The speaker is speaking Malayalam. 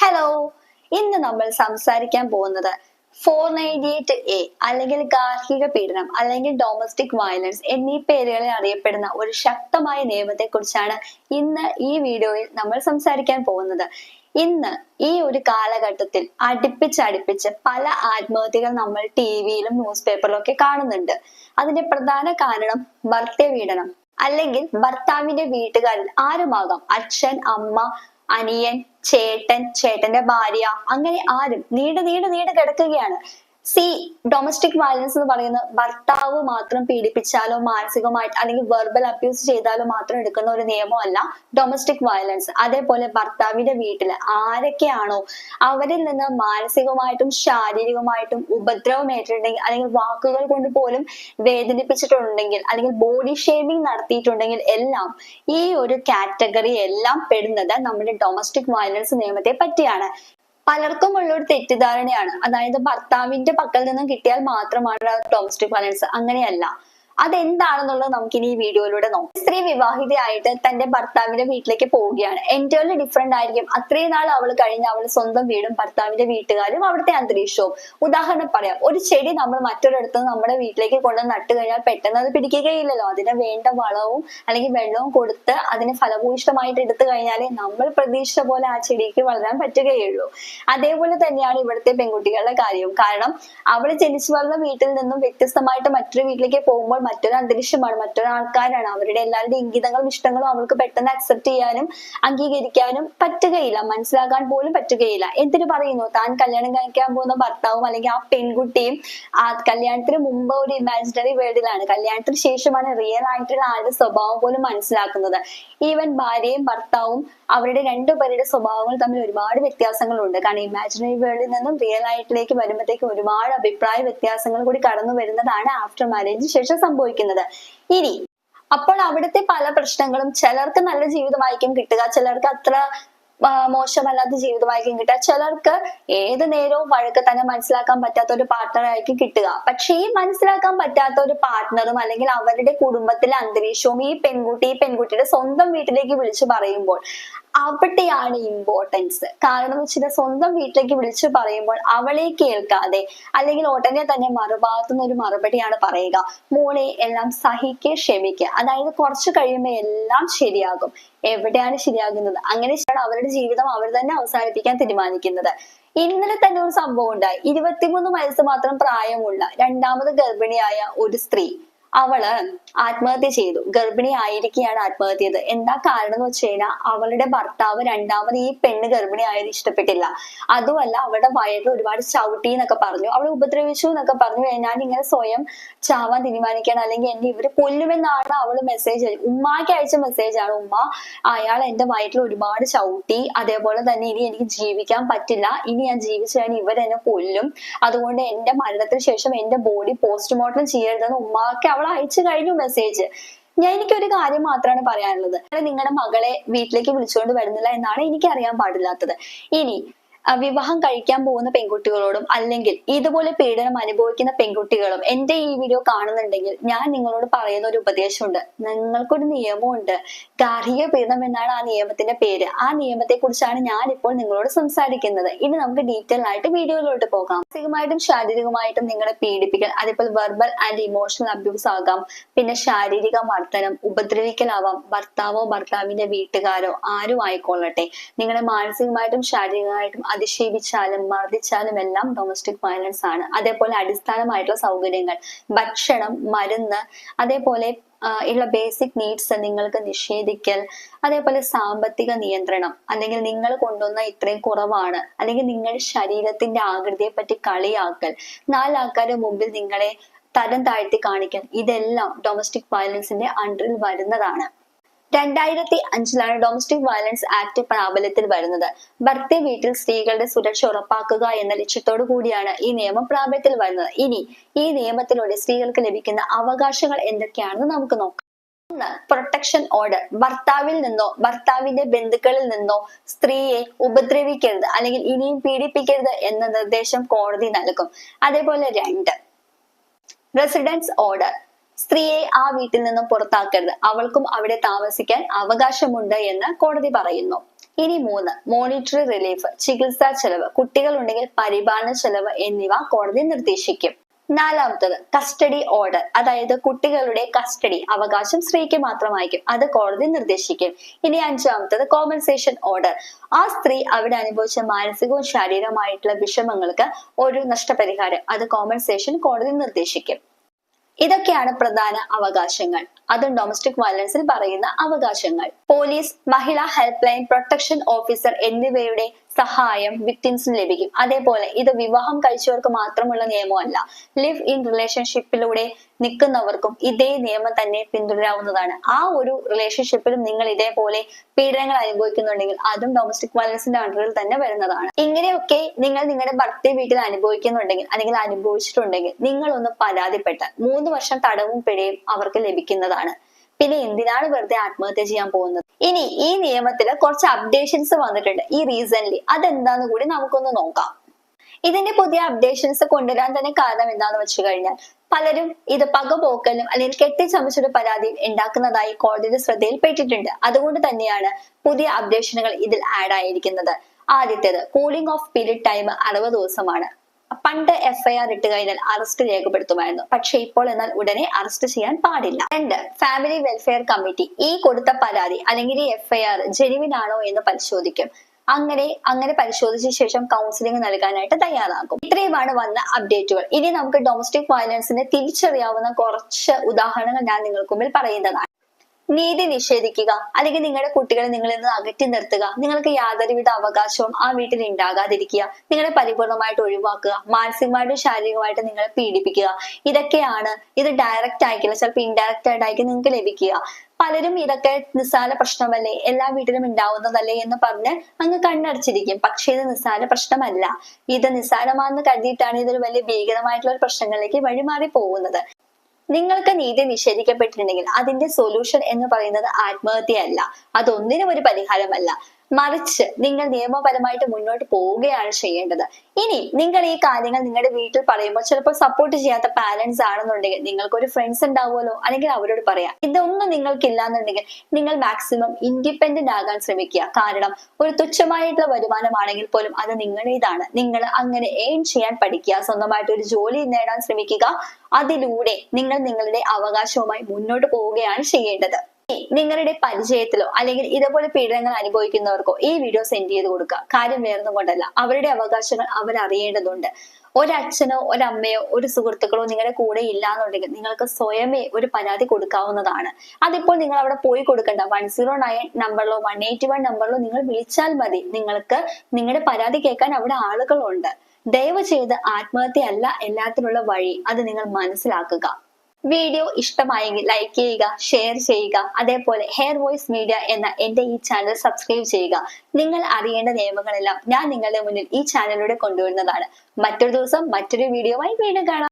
ഹലോ ഇന്ന് നമ്മൾ സംസാരിക്കാൻ പോകുന്നത് ഫോർ നയന്റി എയ്റ്റ് എ അല്ലെങ്കിൽ ഗാർഹിക പീഡനം അല്ലെങ്കിൽ ഡൊമസ്റ്റിക് വയലൻസ് എന്നീ പേരുകളിൽ അറിയപ്പെടുന്ന ഒരു ശക്തമായ നിയമത്തെ കുറിച്ചാണ് ഇന്ന് ഈ വീഡിയോയിൽ നമ്മൾ സംസാരിക്കാൻ പോകുന്നത്. ഇന്ന് ഈ ഒരു കാലഘട്ടത്തിൽ അടുപ്പിച്ചടുപ്പിച്ച് പല ആത്മഹത്യകൾ നമ്മൾ ടി വിയിലും ന്യൂസ് പേപ്പറിലും ഒക്കെ കാണുന്നുണ്ട്. അതിന്റെ പ്രധാന കാരണം ഭർത്തൃപീഡനം അല്ലെങ്കിൽ ഭർത്താവിന്റെ വീട്ടുകാരിൽ ആരുമാകാം അച്ഛൻ അമ്മ അനിയൻ ചേട്ടൻ ചേട്ടന്റെ ഭാര്യ അങ്ങനെ ആരും നീണ്ടു നീണ്ടു നീണ്ടു കിടക്കുകയാണ്. സി ഡൊമസ്റ്റിക് വയലൻസ് എന്ന് പറയുന്നത് ഭർത്താവ് മാത്രം പീഡിപ്പിച്ചാലോ മാനസികമായിട്ട് അല്ലെങ്കിൽ വെർബൽ അബ്യൂസ് ചെയ്താലോ മാത്രം എടുക്കുന്ന ഒരു നിയമമല്ല ഡൊമസ്റ്റിക് വയലൻസ് അതേപോലെ ഭർത്താവിന്റെ വീട്ടിൽ ആരൊക്കെയാണോ അവരിൽ നിന്ന് മാനസികമായിട്ടും ശാരീരികമായിട്ടും ഉപദ്രവം ഏറ്റിട്ടുണ്ടെങ്കിൽ അല്ലെങ്കിൽ വാക്കുകൾ കൊണ്ട് പോലും വേദനിപ്പിച്ചിട്ടുണ്ടെങ്കിൽ അല്ലെങ്കിൽ ബോഡി ഷേമിംഗ് നടത്തിയിട്ടുണ്ടെങ്കിൽ എല്ലാം ഈ ഒരു കാറ്റഗറി എല്ലാം പെടുന്നത് നമ്മുടെ ഡൊമസ്റ്റിക് വയലൻസ് നിയമത്തെ പറ്റിയാണ്. പലർക്കും ഉള്ള ഒരു തെറ്റിദ്ധാരണയാണ്. അതായത് ഭർത്താവിന്റെ പക്കൽ നിന്നും കിട്ടിയാൽ മാത്രമാണ് ഡൊമസ്റ്റിക് വയലൻസ് അങ്ങനെയല്ല. അതെന്താണെന്നുള്ളത് നമുക്ക് ഇനി ഈ വീഡിയോയിലൂടെ നോക്കാം. സ്ത്രീ വിവാഹിതയായിട്ട് തന്റെ ഭർത്താവിന്റെ വീട്ടിലേക്ക് പോവുകയാണ്. എന്റേർലി ഡിഫറെന്റ് ആയിരിക്കും. അത്രയും നാൾ അവൾ കഴിഞ്ഞ് അവൾ സ്വന്തം വീടും ഭർത്താവിന്റെ വീട്ടുകാരും അവിടുത്തെ അന്തരീക്ഷവും. ഉദാഹരണം പറയാം. ഒരു ചെടി നമ്മൾ മറ്റൊരിടത്ത് നമ്മുടെ വീട്ടിലേക്ക് കൊണ്ട് നട്ടു കഴിഞ്ഞാൽ പെട്ടെന്ന് അത് പിടിക്കുകയില്ലല്ലോ. അതിന് വേണ്ട വളവും അല്ലെങ്കിൽ വെള്ളവും കൊടുത്ത് അതിനെ ഫലഭൂയിഷ്ടമായിട്ട് എടുത്തു കഴിഞ്ഞാൽ നമ്മൾ പ്രതീക്ഷിച്ച പോലെ ആ ചെടിക്ക് വളരാൻ പറ്റുകയുള്ളൂ. അതേപോലെ തന്നെയാണ് ഇവിടുത്തെ പെൺകുട്ടികളുടെ കാര്യവും. കാരണം അവൾ ജനിച്ചു വളർന്ന വീട്ടിൽ നിന്നും വ്യത്യസ്തമായിട്ട് മറ്റൊരു വീട്ടിലേക്ക് പോകുമ്പോൾ മറ്റൊരു അന്തരീക്ഷമാണ് മറ്റൊരു ആൾക്കാരാണ്. അവരുടെ എല്ലാവരുടെ ഇംഗിതങ്ങളും ഇഷ്ടങ്ങളും അവൾക്ക് പെട്ടെന്ന് അക്സെപ്റ്റ് ചെയ്യാനും അംഗീകരിക്കാനും പറ്റുകയില്ല. മനസ്സിലാക്കാൻ പോലും പറ്റുകയില്ല. എന്തിനു പറയുന്നു? താൻ കല്യാണം കഴിക്കാൻ പോകുന്ന ഭർത്താവും അല്ലെങ്കിൽ ആ പെൺകുട്ടിയും ആ കല്യാണത്തിന് മുമ്പ് ഒരു ഇമാജിനറി വേൾഡിലാണ് കല്യാണത്തിന് ശേഷമാണ് റിയൽ ആയിട്ടുള്ള ആളുടെ സ്വഭാവം പോലും മനസ്സിലാക്കുന്നത്. ഈവൻ ഭാര്യയും ഭർത്താവും അവരുടെ രണ്ടുപേരുടെ സ്വഭാവങ്ങൾ തമ്മിൽ ഒരുപാട് വ്യത്യാസങ്ങളുണ്ട്. കാരണം ഇമാജിനറി വേൾഡിൽ നിന്നും റിയൽ ആയിട്ടിലേക്ക് വരുമ്പോഴത്തേക്കും ഒരുപാട് അഭിപ്രായ വ്യത്യാസങ്ങൾ കൂടി കടന്നു വരുന്നതാണ് ആഫ്റ്റർ മാരേജിന് ശേഷം സംഭവിക്കുന്നത്. ഇനി അപ്പോൾ അവിടുത്തെ പല പ്രശ്നങ്ങളും ചിലർക്ക് നല്ല ജീവിതമായിരിക്കും കിട്ടുക ചിലർക്ക് അത്ര മോശമല്ലാത്ത ജീവിതമായിരിക്കും കിട്ടുക ചിലർക്ക് ഏത് നേരവും വഴക്ക് തന്നെ മനസ്സിലാക്കാൻ പറ്റാത്ത ഒരു പാർട്ട്ണറായിരിക്കും കിട്ടുക. പക്ഷെ ഈ മനസ്സിലാക്കാൻ പറ്റാത്ത ഒരു പാർട്ട്ണറും അല്ലെങ്കിൽ അവരുടെ കുടുംബത്തിലെ അന്തരീക്ഷവും ഈ പെൺകുട്ടി ഈ പെൺകുട്ടിയുടെ സ്വന്തം വീട്ടിലേക്ക് വിളിച്ചു പറയുമ്പോൾ അവിടെയാണ് ഇമ്പോർട്ടൻസ് കാരണം വെച്ചാൽ സ്വന്തം വീട്ടിലേക്ക് വിളിച്ചു പറയുമ്പോൾ അവളെ കേൾക്കാതെ അല്ലെങ്കിൽ ഉടനെ തന്നെ മറുഭാഗത്തു നിന്ന് ഒരു മറുപടിയാണ് പറയുക. മോളെ എല്ലാം സഹിക്കെ ക്ഷമിക്കുക അതായത് കുറച്ച് കഴിയുമ്പോൾ എല്ലാം ശരിയാകും. എവിടെയാണ് ശരിയാകുന്നത്? അങ്ങനെ അവരുടെ ജീവിതം അവർ തന്നെ അവസാനിപ്പിക്കാൻ തീരുമാനിക്കുന്നത്. ഇന്നലെ തന്നെ ഒരു സംഭവം ഉണ്ടായി. ഇരുപത്തിമൂന്ന് വയസ്സ് മാത്രം പ്രായമുള്ള രണ്ടാമത് ഗർഭിണിയായ ഒരു സ്ത്രീ അവൾ ആത്മഹത്യ ചെയ്തു. ഗർഭിണി ആയിരിക്കുകയാണ് ആത്മഹത്യ ചെയ്തത് എന്താ കാരണം എന്ന് വെച്ച് കഴിഞ്ഞാൽ അവളുടെ ഭർത്താവ് രണ്ടാമത് ഈ പെണ്ണ് ഗർഭിണി ആയത് ഇഷ്ടപ്പെട്ടില്ല. അതുമല്ല അവളുടെ വയറിൽ ഒരുപാട് ചവിട്ടി എന്നൊക്കെ പറഞ്ഞു. അവളെ ഉപദ്രവിച്ചു എന്നൊക്കെ പറഞ്ഞു ഞാൻ ഇങ്ങനെ സ്വയം ചാവാൻ തീരുമാനിക്കണം അല്ലെങ്കിൽ എന്നെ ഇവർ കൊല്ലുമെന്നാണ് അവൾ മെസ്സേജ് ഉമ്മാക്ക് അയച്ച മെസ്സേജ് ആണ്. ഉമ്മ അയാൾ എന്റെ വയറ്റിൽ ഒരുപാട് ചവിട്ടി. അതേപോലെ തന്നെ ഇനി എനിക്ക് ജീവിക്കാൻ പറ്റില്ല. ഇനി ഞാൻ ജീവിച്ചാൽ ഇവരെന്നെ കൊല്ലും. അതുകൊണ്ട് എന്റെ മരണത്തിന് ശേഷം എന്റെ ബോഡി പോസ്റ്റ്മോർട്ടം ചെയ്യരുതെന്ന് ഉമ്മാക്ക് അവൾ അയച്ചു കഴിഞ്ഞു മെസ്സേജ് ഞാൻ എനിക്കൊരു കാര്യം മാത്രമാണ് പറയാനുള്ളത്. നിങ്ങളുടെ മകളെ വീട്ടിലേക്ക് വിളിച്ചുകൊണ്ട് വരുന്നില്ല എന്നാണ് എനിക്ക് അറിയാൻ പാടില്ലാത്തത്. ഇനി വിവാഹം കഴിക്കാൻ പോകുന്ന പെൺകുട്ടികളോടും അല്ലെങ്കിൽ ഇതുപോലെ പീഡനം അനുഭവിക്കുന്ന പെൺകുട്ടികളും എന്റെ ഈ വീഡിയോ കാണുന്നുണ്ടെങ്കിൽ ഞാൻ നിങ്ങളോട് പറയുന്ന ഒരു ഉപദേശമുണ്ട്. നിങ്ങൾക്കൊരു നിയമമുണ്ട്. ഗാർഹിക പീഡനം എന്നാണ് ആ നിയമത്തിന്റെ പേര്. ആ നിയമത്തെ കുറിച്ചാണ് ഞാൻ ഇപ്പോൾ നിങ്ങളോട് സംസാരിക്കുന്നത്. ഇനി നമുക്ക് ഡീറ്റെയിൽ ആയിട്ട് വീഡിയോയിലോട്ട് പോകാം. മാനസികമായിട്ടും ശാരീരികമായിട്ടും നിങ്ങളെ പീഡിപ്പിക്കൽ അതേപോലെ വെർബൽ ആൻഡ് ഇമോഷണൽ അബ്യൂസ് ആകാം. പിന്നെ ശാരീരിക മർദ്ദനം ഉപദ്രവിക്കലാവാം. ഭർത്താവോ ഭർത്താവിന്റെ വീട്ടുകാരോ ആരും ആയിക്കൊള്ളട്ടെ. നിങ്ങളെ മാനസികമായിട്ടും ശാരീരികമായിട്ടും അധിക്ഷേപിച്ചാലും മർദ്ദിച്ചാലും എല്ലാം ഡൊമസ്റ്റിക് വയലൻസ് ആണ്. അതേപോലെ അടിസ്ഥാനമായിട്ടുള്ള സൗകര്യങ്ങൾ ഭക്ഷണം മരുന്ന് അതേപോലെ ഉള്ള ബേസിക് നീഡ്സ് നിങ്ങൾക്ക് നിഷേധിക്കൽ അതേപോലെ സാമ്പത്തിക നിയന്ത്രണം അല്ലെങ്കിൽ നിങ്ങൾ കൊണ്ടുവന്ന ഇത്രയും കുറവാണ് അല്ലെങ്കിൽ നിങ്ങളുടെ ശരീരത്തിന്റെ ആകൃതിയെ പറ്റി കളിയാക്കൽ നാലാൾക്കാരുടെ മുമ്പിൽ നിങ്ങളെ തരം താഴ്ത്തി കാണിക്കൽ ഇതെല്ലാം ഡൊമസ്റ്റിക് വയലൻസിന്റെ അണ്ടറിൽ വരുന്നതാണ്. രണ്ടായിരത്തി അഞ്ചിലാണ് ഡൊമസ്റ്റിക് വയലൻസ് ആക്ട് പ്രാബല്യത്തിൽ വരുന്നത്. ഭർത്തി വീട്ടിൽ സ്ത്രീകളുടെ സുരക്ഷ ഉറപ്പാക്കുക എന്ന ലക്ഷ്യത്തോടു കൂടിയാണ് ഈ നിയമം പ്രാബല്യത്തിൽ വരുന്നത്. ഇനി ഈ നിയമത്തിലൂടെ സ്ത്രീകൾക്ക് ലഭിക്കുന്ന അവകാശങ്ങൾ എന്തൊക്കെയാണെന്ന് നമുക്ക് നോക്കാം. ഒന്ന് പ്രൊട്ടക്ഷൻ ഓർഡർ ഭർത്താവിൽ നിന്നോ ഭർത്താവിന്റെ ബന്ധുക്കളിൽ നിന്നോ സ്ത്രീയെ ഉപദ്രവിക്കരുത് അല്ലെങ്കിൽ ഇനിയും പീഡിപ്പിക്കരുത് എന്ന നിർദ്ദേശം കോടതി നൽകും. അതേപോലെ രണ്ട് റെസിഡൻസ് ഓർഡർ സ്ത്രീയെ ആ വീട്ടിൽ നിന്നും പുറത്താക്കരുത്. അവൾക്കും അവിടെ താമസിക്കാൻ അവകാശമുണ്ട് എന്ന് കോടതി പറയുന്നു. ഇനി മൂന്ന് മോണിറ്ററി റിലീഫ് ചികിത്സാ ചെലവ് കുട്ടികൾ ഉണ്ടെങ്കിൽ പരിപാലന ചെലവ് എന്നിവ കോടതി നിർദ്ദേശിക്കും. നാലാമത്തത് കസ്റ്റഡി ഓർഡർ അതായത് കുട്ടികളുടെ കസ്റ്റഡി അവകാശം സ്ത്രീക്ക് മാത്രമായിരിക്കും. അത് കോടതി നിർദ്ദേശിക്കും. ഇനി അഞ്ചാമത്തത് കോമ്പൻസേഷൻ ഓർഡർ ആ സ്ത്രീ അവിടെ അനുഭവിച്ച മാനസികവും ശാരീരികമായിട്ടുള്ള വിഷമങ്ങൾക്ക് ഒരു നഷ്ടപരിഹാരം. അത് കോമ്പൻസേഷൻ കോടതി നിർദ്ദേശിക്കും. ഇതൊക്കെയാണ് പ്രധാന അവകാശങ്ങൾ. അതും ഡൊമസ്റ്റിക് വയലൻസിൽ പറയുന്ന അവകാശങ്ങൾ. പോലീസ് മഹിളാ ഹെൽപ്പ് ലൈൻ പ്രൊട്ടക്ഷൻ ഓഫീസർ എന്നിവയുടെ സഹായം വിക്ടിംസിന് ലഭിക്കും. അതേപോലെ ഇത് വിവാഹം കഴിച്ചവർക്ക് മാത്രമുള്ള നിയമമല്ല. ലിവ് ഇൻ റിലേഷൻഷിപ്പിലൂടെ നിൽക്കുന്നവർക്കും ഇതേ നിയമം തന്നെ പിന്തുടരാവുന്നതാണ്. ആ ഒരു റിലേഷൻഷിപ്പിലും നിങ്ങൾ ഇതേപോലെ പീഡനങ്ങൾ അനുഭവിക്കുന്നുണ്ടെങ്കിൽ അതും ഡൊമസ്റ്റിക് വയലൻസിന്റെ അണ്ടറിൽ തന്നെ വരുന്നതാണ്. ഇങ്ങനെയൊക്കെ നിങ്ങൾ നിങ്ങളുടെ ഭർത്തൃ വീട്ടിൽ അനുഭവിക്കുന്നുണ്ടെങ്കിൽ അല്ലെങ്കിൽ അനുഭവിച്ചിട്ടുണ്ടെങ്കിൽ നിങ്ങൾ ഒന്ന് പരാതിപ്പെട്ടാൽ മൂന്ന് വർഷം തടവും പിഴയും അവർക്ക് ലഭിക്കുന്നതാണ്. പിന്നെ എന്തിനാണ് വെറുതെ ആത്മഹത്യ ചെയ്യാൻ പോകുന്നത്? ഇനി ഈ നിയമത്തിൽ കുറച്ച് അപ്ഡേഷൻസ് വന്നിട്ടുണ്ട്. ഈ റീസൻലി അതെന്താന്ന് കൂടി നമുക്കൊന്ന് നോക്കാം. ഇതിന്റെ പുതിയ അപ്ഡേഷൻസ് കൊണ്ടുവരാൻ തന്നെ കാരണം എന്താന്ന് വെച്ച് കഴിഞ്ഞാൽ പലരും ഇത് പകപോക്കലും അല്ലെങ്കിൽ കെട്ടിച്ചമച്ചൊരു പരാതിയും ഉണ്ടാക്കുന്നതായി കോടതിയുടെ ശ്രദ്ധയിൽപ്പെട്ടിട്ടുണ്ട്. അതുകൊണ്ട് തന്നെയാണ് പുതിയ അപ്ഡേഷനുകൾ ഇതിൽ ആഡ് ആയിരിക്കുന്നത്. ആദ്യത്തേത് കൂളിംഗ് ഓഫ് പീരീഡ് ടൈം അറുപത് ദിവസമാണ്. പണ്ട് എഫ്ഐആർ ഇട്ട് കഴിഞ്ഞാൽ അറസ്റ്റ് രേഖപ്പെടുത്തുമായിരുന്നു. പക്ഷേ ഇപ്പോൾ എന്നാൽ ഉടനെ അറസ്റ്റ് ചെയ്യാൻ പാടില്ല. രണ്ട് ഫാമിലി വെൽഫെയർ കമ്മിറ്റി ഈ കൊടുത്ത പരാതി അല്ലെങ്കിൽ ഈ എഫ്ഐആർ ജെനുവിനാണോ എന്ന് പരിശോധിക്കും. അങ്ങനെ അങ്ങനെ പരിശോധിച്ച ശേഷം കൗൺസിലിംഗ് നൽകാനായിട്ട് തയ്യാറാക്കും ഇത്രയുമാണ് വന്ന അപ്ഡേറ്റുകൾ ഇനി നമുക്ക് ഡൊമസ്റ്റിക് വയലൻസിനെ തിരിച്ചറിയാവുന്ന കുറച്ച് ഉദാഹരണങ്ങൾ ഞാൻ നിങ്ങൾക്ക് മുമ്പിൽ പറയുന്നതാണ്. നീതി നിഷേധിക്കുക. അല്ലെങ്കിൽ നിങ്ങളുടെ കുട്ടികളെ നിങ്ങളിൽ നിന്ന് അകറ്റി നിർത്തുക. നിങ്ങൾക്ക് യാതൊരുവിധ അവകാശവും ആ വീട്ടിൽ ഉണ്ടാകാതിരിക്കുക. നിങ്ങളെ പരിപൂർണമായിട്ട് ഒഴിവാക്കുക. മാനസികമായിട്ടും ശാരീരികമായിട്ടും നിങ്ങളെ പീഡിപ്പിക്കുക. ഇതൊക്കെയാണ് ഇത് ഡയറക്റ്റ് ആയിരിക്കില്ല ചിലപ്പോൾ ഇൻഡയറക്റ്റ് ആയിട്ടായിരിക്കും നിങ്ങൾക്ക് ലഭിക്കുക. പലരും ഇതൊക്കെ നിസ്സാര പ്രശ്നമല്ലേ? എല്ലാ വീട്ടിലും ഉണ്ടാവുന്നതല്ലേ എന്ന് പറഞ്ഞ് അങ്ങ് കണ്ണടച്ചിരിക്കും. പക്ഷേ ഇത് നിസ്സാര പ്രശ്നമല്ല. ഇത് നിസ്സാരമാണെന്ന് കരുതിയിട്ടാണ് ഇതൊരു വലിയ ഭീകരമായിട്ടുള്ള ഒരു പ്രശ്നങ്ങളിലേക്ക് വഴിമാറി പോകുന്നത്. നിങ്ങൾക്ക് നീതി നിഷേധിക്കപ്പെട്ടിട്ടുണ്ടെങ്കിൽ അതിന്റെ സൊല്യൂഷൻ എന്ന് പറയുന്നത് ആത്മഹത്യ അല്ല അതൊന്നിനും ഒരു പരിഹാരമല്ല. മറിച്ച് നിങ്ങൾ നിയമപരമായിട്ട് മുന്നോട്ട് പോവുകയാണ് ചെയ്യേണ്ടത്. ഇനി നിങ്ങൾ ഈ കാര്യങ്ങൾ നിങ്ങളുടെ വീട്ടിൽ പറയുമ്പോൾ ചിലപ്പോൾ സപ്പോർട്ട് ചെയ്യാത്ത പാരന്റ്സ് ആണെന്നുണ്ടെങ്കിൽ നിങ്ങൾക്ക് ഒരു ഫ്രണ്ട്സ് ഉണ്ടാവുമല്ലോ അല്ലെങ്കിൽ അവരോട് പറയാം. ഇതൊന്നും നിങ്ങൾക്കില്ല എന്നുണ്ടെങ്കിൽ നിങ്ങൾ മാക്സിമം ഇൻഡിപെൻഡന്റ് ആകാൻ ശ്രമിക്കുക. കാരണം ഒരു തുച്ഛമായിട്ടുള്ള വരുമാനമാണെങ്കിൽ പോലും അത് നിങ്ങളുടേതാണ്. നിങ്ങൾ അങ്ങനെ ഏൺ ചെയ്യാൻ പഠിക്കുക സ്വന്തമായിട്ട് ഒരു ജോലി നേടാൻ ശ്രമിക്കുക. അതിലൂടെ നിങ്ങൾ നിങ്ങളുടെ അവകാശവുമായി മുന്നോട്ട് പോവുകയാണ് ചെയ്യേണ്ടത്. നിങ്ങളുടെ പരിചയത്തിലോ അല്ലെങ്കിൽ ഇതേപോലെ പീഡനങ്ങൾ അനുഭവിക്കുന്നവർക്കോ ഈ വീഡിയോ സെൻഡ് ചെയ്ത് കൊടുക്കുക. കാര്യം വേറൊന്നും കൊണ്ടല്ല. അവരുടെ അവകാശങ്ങൾ അവർ അറിയേണ്ടതുണ്ട് ഒരച്ഛനോ ഒരമ്മയോ ഒരു സുഹൃത്തുക്കളോ നിങ്ങളുടെ കൂടെ ഇല്ല എന്നുണ്ടെങ്കിൽ നിങ്ങൾക്ക് സ്വയമേ ഒരു പരാതി കൊടുക്കാവുന്നതാണ്. അതിപ്പോൾ നിങ്ങൾ അവിടെ പോയി കൊടുക്കണ്ട. വൺ സീറോ നയൻ നമ്പറിലോ വൺ എയ്റ്റി വൺ നമ്പറിലോ നിങ്ങൾ വിളിച്ചാൽ മതി. നിങ്ങൾക്ക് നിങ്ങളുടെ പരാതി കേൾക്കാൻ അവിടെ ആളുകളുണ്ട്. ദയവ് ചെയ്ത് ആത്മഹത്യയല്ല എല്ലാത്തിനുള്ള വഴി. അത് നിങ്ങൾ മനസ്സിലാക്കുക. വീഡിയോ ഇഷ്ടമായെങ്കിൽ ലൈക്ക് ചെയ്യുക ഷെയർ ചെയ്യുക അതേപോലെ ഹെയർ വോയിസ് മീഡിയ എന്ന എന്റെ ഈ ചാനൽ സബ്സ്ക്രൈബ് ചെയ്യുക. നിങ്ങൾ അറിയേണ്ട നിയമങ്ങളെല്ലാം ഞാൻ നിങ്ങളുടെ മുന്നിൽ ഈ ചാനലിലൂടെ കൊണ്ടുവരുന്നതാണ്. മറ്റൊരു ദിവസം മറ്റൊരു വീഡിയോയുമായി വീണ്ടും കാണാം.